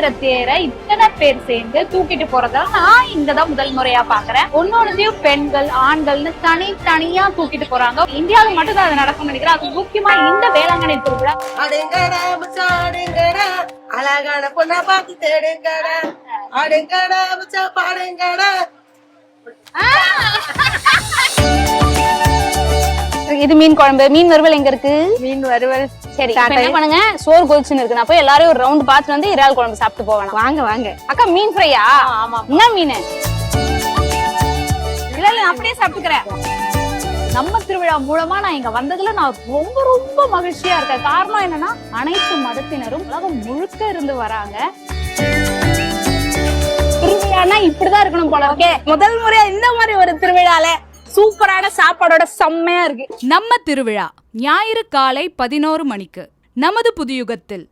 நிற தேரை இத்தனை பேர் சேர்ந்து தூக்கிட்டு போறதா நான் இங்கதான் முதல் முறையா பாக்குறேன். ஒன்னோடதையும் பெண்கள் ஆண்கள்னு தனி தனியா தூக்கிட்டு போறாங்க. இந்தியாவுல மட்டும் தான் அது நடக்கும் நினைக்கிறேன். அது முக்கியமா இந்த வேளாங்கண்ணி திருவிழா அழகான பொண்ணா பார்த்து தேடுங்கடா. அடுங்கடா பாடுங்கடா. இது மீன் குழம்பு. மீன் வறுவல் எங்க இருக்கு? மீன் வறுவல். சரி என்ன பண்ணுங்க? சோறு கொதிச்சுன்னு இருக்கு. நான் போய் எல்லாரும் ஒரு ரவுண்ட் பார்த்துட்டு வந்து இறால் குழம்பு சாப்பிட்டு போவேன் வாங்க வாங்க. அக்கா மீன் ஃப்ரையா ஆமா என்ன மீன்? இல்ல இல்ல அப்படியே சாப்பிட்டுக்கிறேன். நம்ம திருவிழா மூலமா நான் இங்க வந்ததுல நான் ரொம்ப ரொம்ப மகிழ்ச்சியா இருக்கேன். காரணம் என்னன்னா அனைத்து மதத்தினரும் உலகம் முழுக்க இருந்து வராங்க. திருவிழானா இப்படிதான் இருக்கணும் போல இருக்கே. முதல் முறையா இந்த மாதிரி ஒரு திருவிழால சூப்பரான சாப்பாடோட செம்மையா இருக்கு. நம்ம திருவிழா ஞாயிறு காலை பதினோரு மணிக்கு. நமது புதுயுகத்தில்